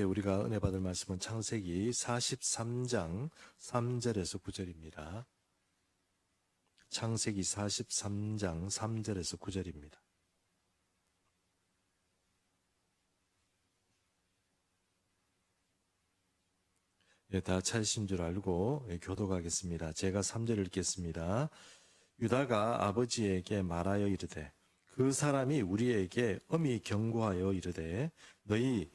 예, 함께 우리가 은혜 받을 말씀은 창세기 43장 3절에서 9절입니다. 창세기 43장 3절에서 9절입니다. 예, 다 찾으신 줄 알고 예, 교도가겠습니다. 제가 3절 읽겠습니다. 유다가 아버지에게 말하여 이르되 그 사람이 우리에게 엄히 경고하여 이르되 너희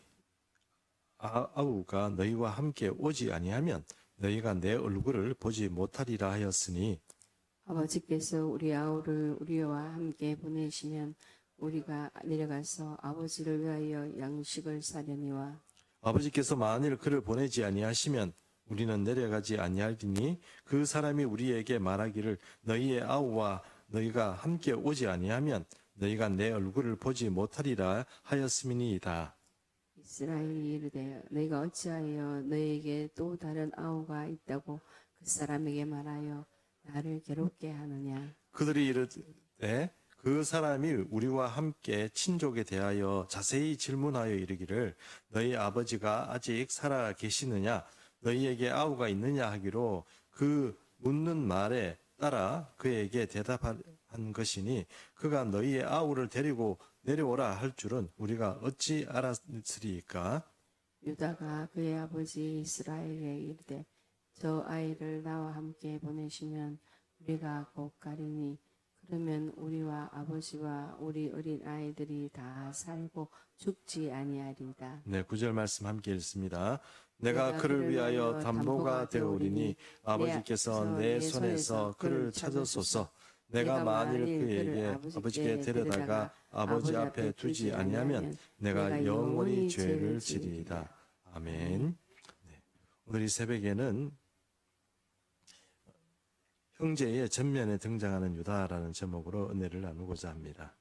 아- 아우가 너희와 함께 오지 아니하면 너희가 내 얼굴을 보지 못하리라 하였으니 아버지께서 우리 아우를 우리와 함께 보내시면 우리가 내려가서 아버지를 위하여 양식을 사려니와 아버지께서 만일 그를 보내지 아니하시면 우리는 내려가지 아니하리니 그 사람이 우리에게 말하기를 너희의 아우와 너희가 함께 오지 아니하면 너희가 내 얼굴을 보지 못하리라 하였음이니이다. 이스라엘이 이르되 너희가 어찌하여 너희에게 또 다른 아우가 있다고 그 사람에게 말하여 나를 괴롭게 하느냐? 그들이 이르되 그 사람이 우리와 함께 친족에 대하여 자세히 질문하여 이르기를 너희 아버지가 아직 살아 계시느냐? 너희에게 아우가 있느냐? 하기로 그 묻는 말에 따라 그에게 대답한 것이니 그가 너희의 아우를 데리고 내려오라 할 줄은 우리가 어찌 알았으리까 유다가 그의 아버지 이스라엘에 이르되 저 아이를 나와 함께 보내시면 우리가 곧 가리니 그러면 우리와 아버지와 우리 어린 아이들이 다 살고 죽지 아니하리다. 네, 구절 말씀 함께 읽습니다. 내가 그를 위하여 담보가 되오리니 아버지께서 내 손에서 그를 찾으소서. 내가 만일 그에게 아버지께 데려다가 아버지 앞에 두지 아니하면 내가 영원히 죄를 지리이다. 아멘. 네, 오늘 이 새벽에는 형제의 전면에 등장하는 유다라는 제목으로 은혜를 나누고자 합니다.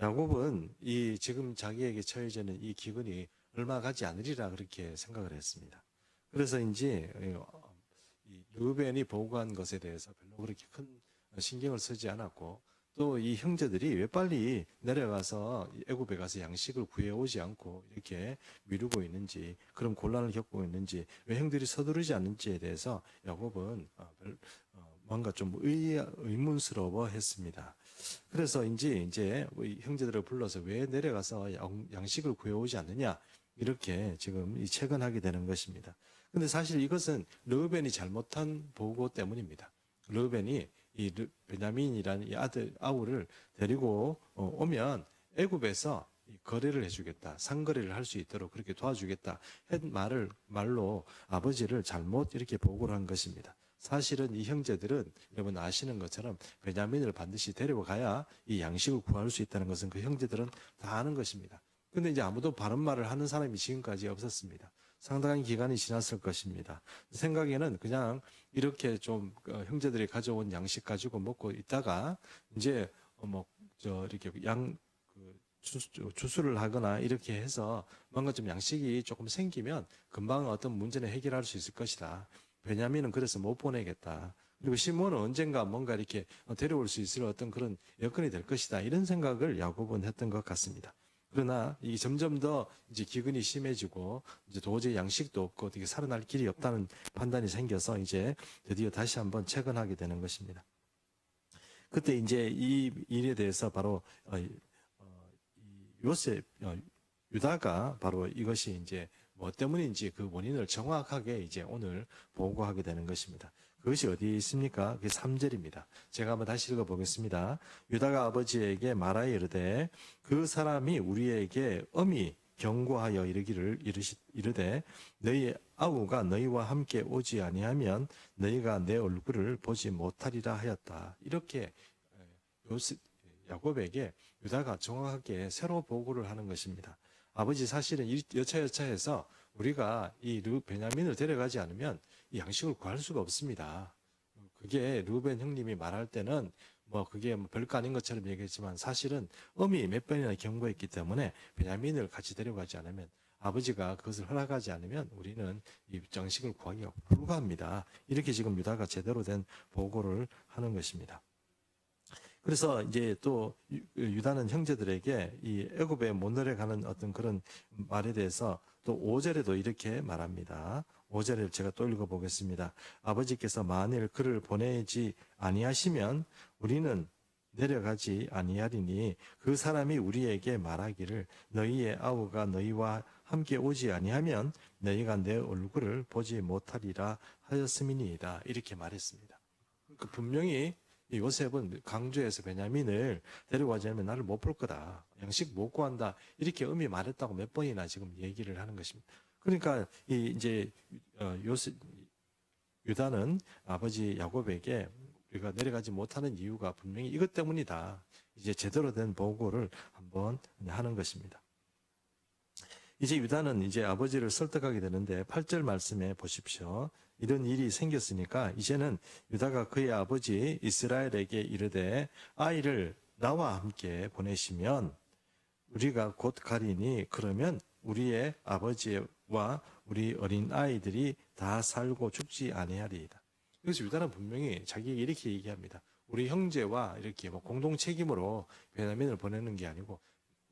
야곱은 이 지금 자기에게 처해지는 이 기근이 얼마 가지 않으리라 그렇게 생각을 했습니다. 그래서인지 이 르벤이 보고한 것에 대해서 별로 그렇게 큰 신경을 쓰지 않았고 또 이 형제들이 왜 빨리 내려가서 애굽에 가서 양식을 구해 오지 않고 이렇게 미루고 있는지 그런 곤란을 겪고 있는지 왜 형들이 서두르지 않는지에 대해서 야곱은 어, 별- 어, 뭔가 좀 의, 의문스러워 했습니다. 그래서 이제 형제들을 불러서 왜 내려가서 양- 양식을 구해오지 않느냐 이렇게 지금 이 체근하게 되는 것입니다. 근데 사실 이것은 르벤이 잘못한 보고 때문입니다. 르벤이 이 르- 베냐민이라는 이 아들 아우를 데리고 어, 오면 애굽에서 이 거래를 해주겠다, 상거래를 할 수 있도록 그렇게 도와주겠다 한 말을 말로 아버지를 잘못 이렇게 보고를 한 것입니다. 사실은 이 형제들은 여러분 아시는 것처럼 베냐민을 반드시 데리고 가야 이 양식을 구할 수 있다는 것은 그 형제들은 다 아는 것입니다. 근데 이제 아무도 바른 말을 하는 사람이 지금까지 없었습니다. 상당한 기간이 지났을 것입니다. 생각에는 그냥 이렇게 좀 어, 형제들이 가져온 양식 가지고 먹고 있다가 이제 어, 뭐저 이렇게 양 그, 주- 주수를 하거나 이렇게 해서 뭔가 좀 양식이 조금 생기면 금방 어떤 문제는 해결할 수 있을 것이다. 베냐민은 그래서 못 보내겠다. 그리고 시몬은 언젠가 뭔가 이렇게 어, 데려올 수 있을 어떤 그런 여건이 될 것이다. 이런 생각을 야곱은 했던 것 같습니다. 그러나 이 점점 더 이제 기근이 심해지고 이제 도저히 양식도 없고 어떻게 살아날 길이 없다는 판단이 생겨서 이제 드디어 다시 한번 체근하게 되는 것입니다. 그때 이제 이 일에 대해서 바로 어, 이- 어, 이 요셉 어, 유다가 바로 이것이 이제 뭐 때문인지 그 원인을 정확하게 이제 오늘 보고하게 되는 것입니다. 그것이 어디에 있습니까? 그게 3절입니다. 제가 한번 다시 읽어보겠습니다. 유다가 아버지에게 말하여 이르되 그 사람이 우리에게 엄히 경고하여 이르기를 이르시, 이르되 너희 아우가 너희와 함께 오지 아니하면 너희가 내 얼굴을 보지 못하리라 하였다. 이렇게 요셉, 야곱에게 유다가 정확하게 새로 보고를 하는 것입니다. 아버지 사실은 이 여차여차해서 우리가 이 르, 베냐민을 데려가지 않으면 이 양식을 구할 수가 없습니다. 그게 루벤 형님이 말할 때는 뭐 그게 뭐 별거 아닌 것처럼 얘기했지만 사실은 엄히 몇 번이나 경고했기 때문에 베냐민을 같이 데려가지 않으면 아버지가 그것을 허락하지 않으면 우리는 이 양식을 구하기가 불가합니다. 이렇게 지금 유다가 제대로 된 보고를 하는 것입니다. 그래서 이제 또 유- 유다는 형제들에게 이 애굽에 못 내려가는 어떤 그런 말에 대해서 또 5절에도 이렇게 말합니다. 5절을 제가 또 읽어보겠습니다. 아버지께서 만일 그를 보내지 아니하시면 우리는 내려가지 아니하리니 그 사람이 우리에게 말하기를 너희의 아우가 너희와 함께 오지 아니하면 너희가 내 얼굴을 보지 못하리라 하였음이니이다 이렇게 말했습니다. 그 분명히 이 요셉은 강조해서 베냐민을 데려가지 않으면 나를 못 볼 거다. 양식 못 구한다. 이렇게 음이 말했다고 몇 번이나 지금 얘기를 하는 것입니다. 그러니까 이 이제 어, 요셉 유다는 아버지 야곱에게 우리가 내려가지 못하는 이유가 분명히 이것 때문이다. 이제 제대로 된 보고를 한번 하는 것입니다. 이제 유다는 이제 아버지를 설득하게 되는데 8절 말씀에 보십시오. 이런 일이 생겼으니까 이제는 유다가 그의 아버지 이스라엘에게 이르되 아이를 나와 함께 보내시면 우리가 곧 가리니 그러면 우리의 아버지 와 우리 어린 아이들이 다 살고 죽지 아니하리이다. 그래서 유다는 분명히 자기에게 이렇게 얘기합니다. 우리 형제와 이렇게 뭐 공동 책임으로 베냐민을 보내는 게 아니고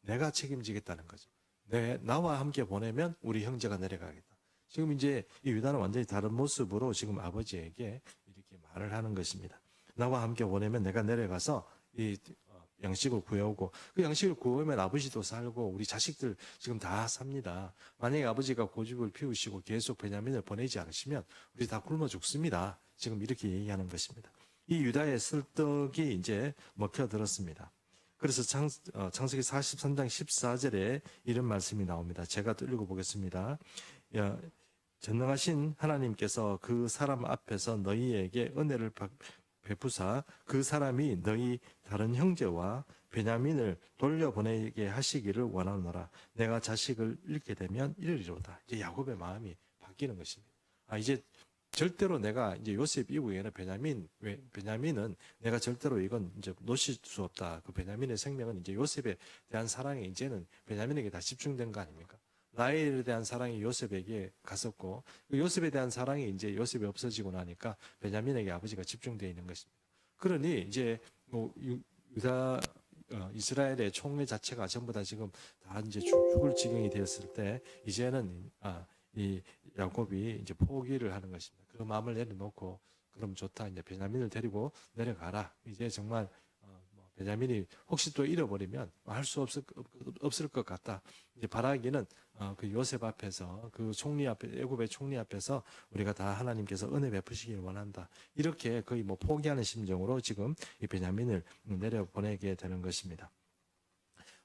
내가 책임지겠다는 거죠. 내 나와 함께 보내면 우리 형제가 내려가겠다. 지금 이제 이 유다는 완전히 다른 모습으로 지금 아버지에게 이렇게 말을 하는 것입니다. 나와 함께 보내면 내가 내려가서 이 어, 양식을 구해오고 그 양식을 구하면 아버지도 살고 우리 자식들 지금 다 삽니다. 만약에 아버지가 고집을 피우시고 계속 베냐민을 보내지 않으시면 우리 다 굶어 죽습니다. 지금 이렇게 얘기하는 것입니다. 이 유다의 설득이 이제 먹혀들었습니다. 그래서 창, 어, 창세기 43장 14절에 이런 말씀이 나옵니다. 제가 또 읽어보겠습니다. 야, 전능하신 하나님께서 그 사람 앞에서 너희에게 은혜를 바- 베푸사 그 사람이 너희 다른 형제와 베냐민을 돌려보내게 하시기를 원하노라. 내가 자식을 잃게 되면 이르리로다. 이제 야곱의 마음이 바뀌는 것입니다. 아 이제 절대로 내가 이제 요셉 이후에는 베냐민 왜 베냐민은 내가 절대로 이건 이제 놓칠 수 없다. 그 베냐민의 생명은 이제 요셉에 대한 사랑이 이제는 베냐민에게 다 집중된 거 아닙니까? 라헬에 대한 사랑이 요셉에게 갔었고 그 요셉에 대한 사랑이 이제 요셉이 없어지고 나니까 베냐민에게 아버지가 집중되어 있는 것입니다. 그러니 이제 뭐 유- 유다 어, 이스라엘의 총회 자체가 전부 다 지금 다 이제 죽- 죽을 지경이 되었을 때 이제는 아, 이 야곱이 이제 포기를 하는 것입니다. 그 마음을 내려놓고 그럼 좋다 이제 베냐민을 데리고 내려가라. 이제 정말 베냐민이 혹시 또 잃어버리면 할 수 없을 것- 없을 것 같다. 이제 바라기는 어, 그 요셉 앞에서 그 총리 앞에 애굽의 총리 앞에서 우리가 다 하나님께서 은혜 베푸시길 원한다. 이렇게 거의 뭐 포기하는 심정으로 지금 이 베냐민을 내려 보내게 되는 것입니다.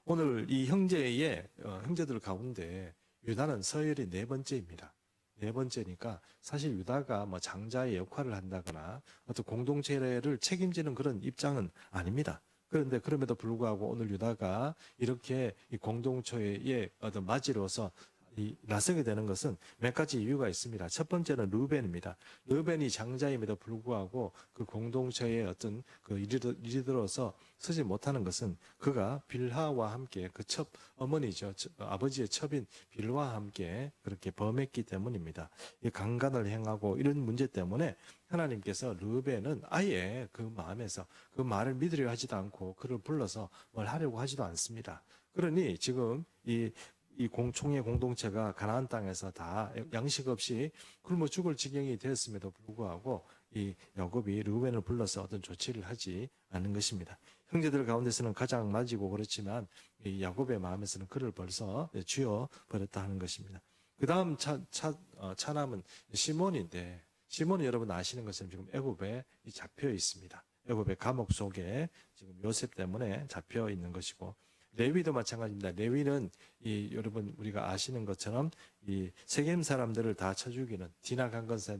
오늘 이 형제의 어, 형제들 가운데 유다는 서열이 네 번째입니다. 네 번째니까 사실 유다가 뭐 장자의 역할을 한다거나 어떤 공동체를 책임지는 그런 입장은 아닙니다. 그런데 그럼에도 불구하고 오늘 유다가 이렇게 이 공동체의 어떤 맞이로서 이 나서게 되는 것은 몇 가지 이유가 있습니다. 첫 번째는 르벤입니다. 르벤이 장자임에도 불구하고 그 공동체의 어떤 그 일이, 들어서 서지 못하는 것은 그가 빌하와 함께 그 첩 어머니죠. 저- 아버지의 첩인 빌과 함께 그렇게 범했기 때문입니다. 이 강간을 행하고 이런 문제 때문에 하나님께서 르벤은 아예 그 마음에서 그 말을 믿으려 하지도 않고 그를 불러서 뭘 하려고 하지도 않습니다. 그러니 지금 이 이 공총의 공동체가 가나안 땅에서 다 양식 없이 굶어 죽을 지경이 되었음에도 불구하고 이 야곱이 르우벤을 불러서 어떤 조치를 하지 않은 것입니다. 형제들 가운데서는 가장 맞이고 그렇지만 이 야곱의 마음에서는 그를 벌써 쥐어 버렸다 하는 것입니다. 그 다음 차, 차, 어, 차남은 시몬인데 시몬은 여러분 아시는 것처럼 지금 애굽에 이 잡혀 있습니다. 애굽의 감옥 속에 지금 요셉 때문에 잡혀 있는 것이고 레위도 마찬가지입니다. 레위는 이 여러분 우리가 아시는 것처럼 이 세겜 사람들을 다 쳐 죽이는 디나 강건 사-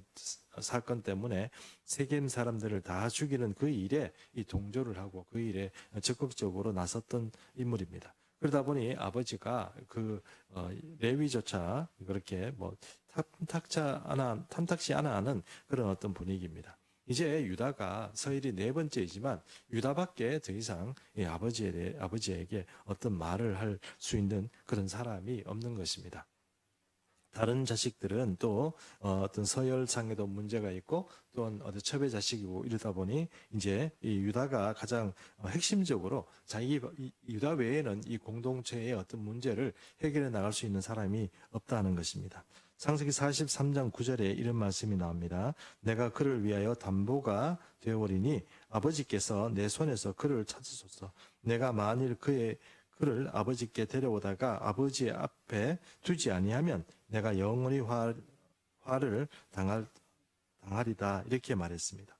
사건 때문에 세겜 사람들을 다 죽이는 그 일에 이 동조를 하고 그 일에 적극적으로 나섰던 인물입니다. 그러다 보니 아버지가 그 어, 레위조차 그렇게 뭐 탐탁치 않아 탐탁치 않아 하는 그런 어떤 분위기입니다. 이제 유다가 서일이 네 번째이지만 유다밖에 더 이상 이 아버지에 아버지에게 어떤 말을 할 수 있는 그런 사람이 없는 것입니다. 다른 자식들은 또 어, 어떤 서열상에도 문제가 있고 또한 어떤 첩의 자식이고 이러다 보니 이제 이 유다가 가장 어, 핵심적으로 자기 이 유다 외에는 이 공동체의 어떤 문제를 해결해 나갈 수 있는 사람이 없다는 것입니다. 창세기 43장 9절에 이런 말씀이 나옵니다. 내가 그를 위하여 담보가 되어오리니 아버지께서 내 손에서 그를 찾으소서. 내가 만일 그의 그를 아버지께 데려오다가 아버지 앞에 두지 아니하면 내가 영원히 화, 화를 당할 당하리다 이렇게 말했습니다.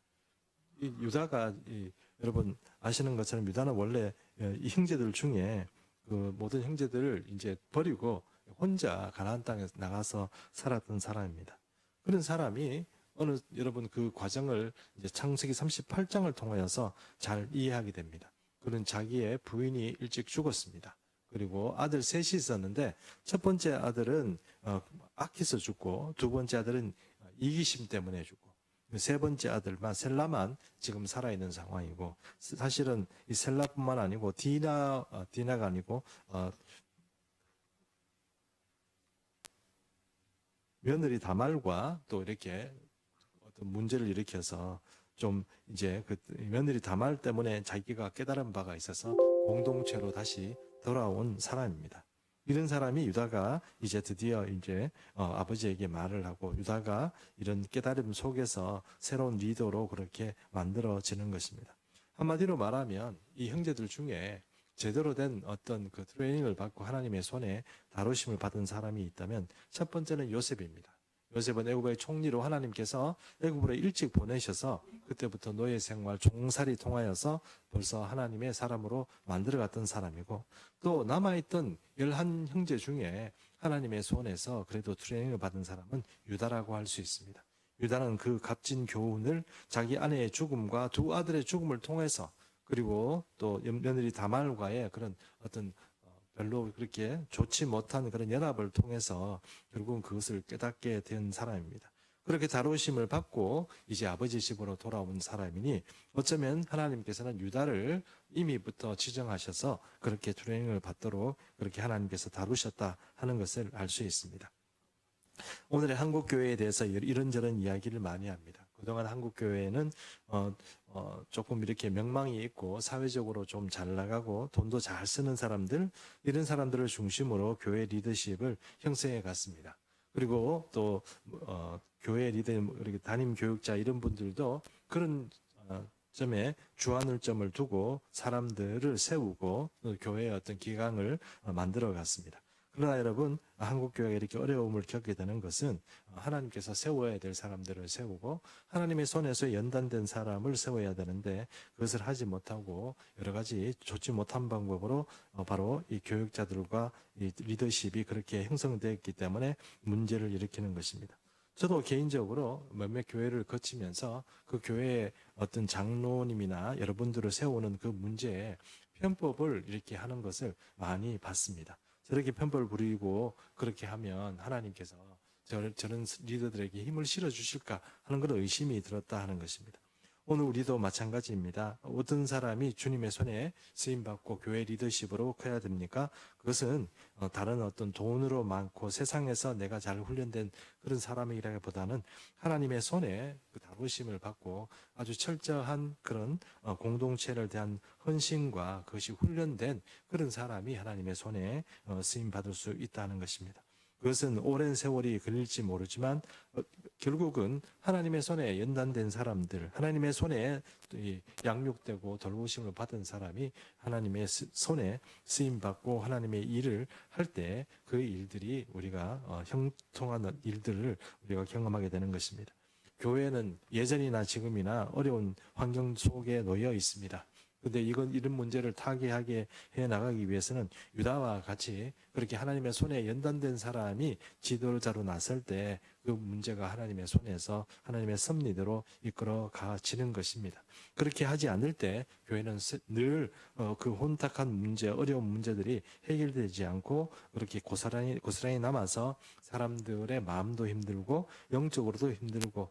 이 유다가 이, 여러분 아시는 것처럼 유다는 원래 어, 이 형제들 중에 그 모든 형제들을 이제 버리고 혼자 가나안 땅에 나가서 살았던 사람입니다. 그런 사람이 어느 여러분 그 과정을 이제 창세기 38장을 통하여서 잘 이해하게 됩니다. 그는 자기의 부인이 일찍 죽었습니다. 그리고 아들 셋이 있었는데 첫 번째 아들은 어, 아키서 죽고 두 번째 아들은 이기심 때문에 죽고 세 번째 아들만 셀라만 지금 살아 있는 상황이고 사실은 이 셀라뿐만 아니고 디나 어, 디나가 아니고 며느리 다말과 또 이렇게 어떤 문제를 일으켜서 좀 이제 그 며느리 다말 때문에 자기가 깨달은 바가 있어서 공동체로 다시 돌아온 사람입니다. 이런 사람이 유다가 이제 드디어 이제 어, 아버지에게 말을 하고 유다가 이런 깨달음 속에서 새로운 리더로 그렇게 만들어지는 것입니다. 한마디로 말하면 이 형제들 중에 제대로 된 어떤 그 트레이닝을 받고 하나님의 손에 다루심을 받은 사람이 있다면 첫 번째는 요셉입니다. 요셉은 애굽의 총리로 하나님께서 애굽으로 일찍 보내셔서 그때부터 노예 생활 종살이 통하여서 벌써 하나님의 사람으로 만들어갔던 사람이고 또 남아있던 열한 형제 중에 하나님의 손에서 그래도 트레이닝을 받은 사람은 유다라고 할 수 있습니다. 유다는 그 값진 교훈을 자기 아내의 죽음과 두 아들의 죽음을 통해서 그리고 또 며느리 다말과의 그런 어떤 별로 그렇게 좋지 못한 그런 연합을 통해서 결국은 그것을 깨닫게 된 사람입니다. 그렇게 다루심을 받고 이제 아버지 집으로 돌아온 사람이니 어쩌면 하나님께서는 유다를 이미부터 지정하셔서 그렇게 트레이닝을 받도록 그렇게 하나님께서 다루셨다 하는 것을 알 수 있습니다. 오늘의 한국 교회에 대해서 이런저런 이야기를 많이 합니다. 그동안 한국 교회는 어, 어, 조금 이렇게 명망이 있고 사회적으로 좀 잘 나가고 돈도 잘 쓰는 사람들 이런 사람들을 중심으로 교회 리더십을 형성해 갔습니다. 그리고 또 어, 교회 리더 이렇게 담임 교육자 이런 분들도 그런 어, 점에 주안을 점을 두고 사람들을 세우고 교회의 어떤 기강을 어, 만들어 갔습니다. 그러나 여러분 한국 교회가 이렇게 어려움을 겪게 되는 것은 하나님께서 세워야 될 사람들을 세우고 하나님의 손에서 연단된 사람을 세워야 되는데 그것을 하지 못하고 여러 가지 좋지 못한 방법으로 어, 바로 이 교육자들과 이 리더십이 그렇게 형성되었기 때문에 문제를 일으키는 것입니다. 저도 개인적으로 몇몇 교회를 거치면서 그 교회의 어떤 장로님이나 여러분들을 세우는 그 문제에 편법을 이렇게 하는 것을 많이 봤습니다. 저렇게 편벌 부리고 그렇게 하면 하나님께서 저런, 저런 리더들에게 힘을 실어 주실까 하는 그런 의심이 들었다 하는 것입니다. 오늘 우리도 마찬가지입니다. 어떤 사람이 주님의 손에 쓰임 받고 교회 리더십으로 커야 됩니까? 그것은 어, 다른 어떤 돈으로 많고 세상에서 내가 잘 훈련된 그런 사람이라기보다는 하나님의 손에 그 다루심을 받고 아주 철저한 그런 어, 공동체를 대한 헌신과 그것이 훈련된 그런 사람이 하나님의 손에 어, 쓰임 받을 수 있다는 것입니다. 그것은 오랜 세월이 걸릴지 모르지만 어, 결국은 하나님의 손에 연단된 사람들, 하나님의 손에 양육되고 돌보심을 받은 사람이 하나님의 손에 쓰임 받고 하나님의 일을 할 때 그 일들이 우리가 어, 형통하는 일들을 우리가 경험하게 되는 것입니다. 교회는 예전이나 지금이나 어려운 환경 속에 놓여 있습니다. 근데 이건 이런 문제를 타개하게 해 나가기 위해서는 유다와 같이 그렇게 하나님의 손에 연단된 사람이 지도자로 나설 때 그 문제가 하나님의 손에서 하나님의 섭리대로 이끌어 가지는 것입니다. 그렇게 하지 않을 때 교회는 늘 그 혼탁한 문제, 어려운 문제들이 해결되지 않고 그렇게 고스란히 고스란히 남아서 사람들의 마음도 힘들고 영적으로도 힘들고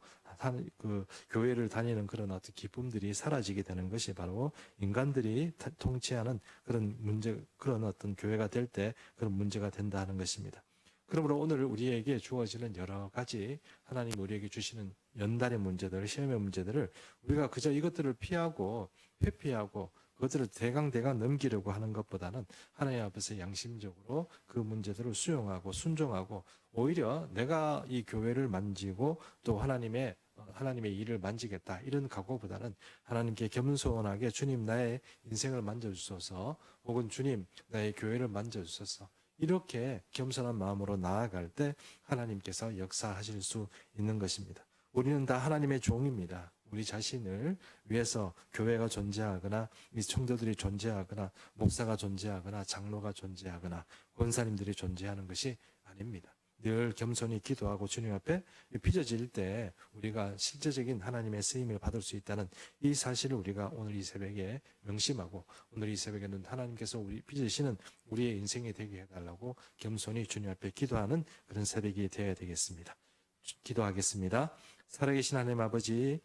그 교회를 다니는 그런 어떤 기쁨들이 사라지게 되는 것이 바로 인간들이 통치하는 그런 문제, 그런 어떤 교회가 될 때 그런 문제가 된다 하는 것입니다. 그러므로 오늘 우리에게 주어지는 여러 가지 하나님 우리에게 주시는 연단의 문제들, 시험의 문제들을 우리가 그저 이것들을 피하고 회피하고 그것들을 대강대강 넘기려고 하는 것보다는 하나님 앞에서 양심적으로 그 문제들을 수용하고 순종하고 오히려 내가 이 교회를 만지고 또 하나님의 어, 하나님의 일을 만지겠다 이런 각오보다는 하나님께 겸손하게 주님 나의 인생을 만져주소서 혹은 주님 나의 교회를 만져주소서 이렇게 겸손한 마음으로 나아갈 때 하나님께서 역사하실 수 있는 것입니다. 우리는 다 하나님의 종입니다. 우리 자신을 위해서 교회가 존재하거나 이 청도들이 존재하거나 목사가 존재하거나 장로가 존재하거나 권사님들이 존재하는 것이 아닙니다. 늘 겸손히 기도하고 주님 앞에 빚어질 때 우리가 실제적인 하나님의 쓰임을 받을 수 있다는 이 사실을 우리가 오늘 이 새벽에 명심하고 오늘 이 새벽에는 하나님께서 우리 빚으시는 우리의 인생이 되게 해달라고 겸손히 주님 앞에 기도하는 그런 새벽이 되어야 되겠습니다. 기도하겠습니다. 살아계신 하나님 아버지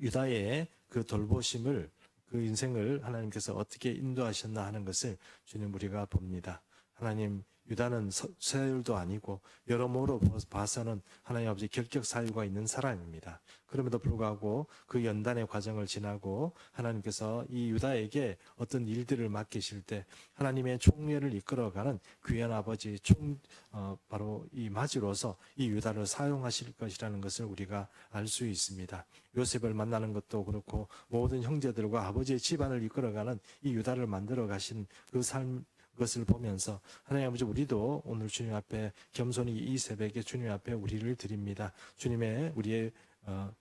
유다의 그 돌보심을 그 인생을 하나님께서 어떻게 인도하셨나 하는 것을 주님 우리가 봅니다. 하나님 유다는 서- 세율도 아니고 여러모로 봐서는 하나님 아버지 결격 사유가 있는 사람입니다. 그럼에도 불구하고 그 연단의 과정을 지나고 하나님께서 이 유다에게 어떤 일들을 맡기실 때 하나님의 총회를 이끌어가는 귀한 아버지 총 어, 바로 이 마지로서 이 유다를 사용하실 것이라는 것을 우리가 알 수 있습니다. 요셉을 만나는 것도 그렇고 모든 형제들과 아버지의 집안을 이끌어가는 이 유다를 만들어 가신 그 삶 것을 보면서 하나님 아버지 우리도 오늘 주님 앞에 겸손히 이 새벽에 주님 앞에 우리를 드립니다. 주님의 우리의 어,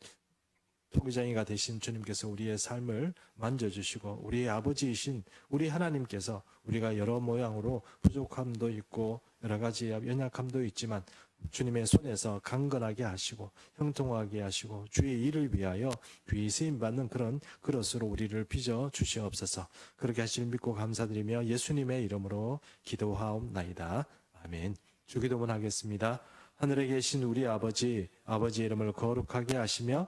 토기장이가 되신 주님께서 우리의 삶을 만져주시고 우리의 아버지이신 우리 하나님께서 우리가 여러 모양으로 부족함도 있고 여러 가지 연약함도 있지만 주님의 손에서 강건하게 하시고 형통하게 하시고 주의 일을 위하여 귀히 쓰임 받는 그런 그릇으로 우리를 빚어 주시옵소서. 그렇게 하실 믿고 감사드리며 예수님의 이름으로 기도하옵나이다. 아멘. 주기도문 하겠습니다. 하늘에 계신 우리 아버지 아버지의 이름을 거룩하게 하시며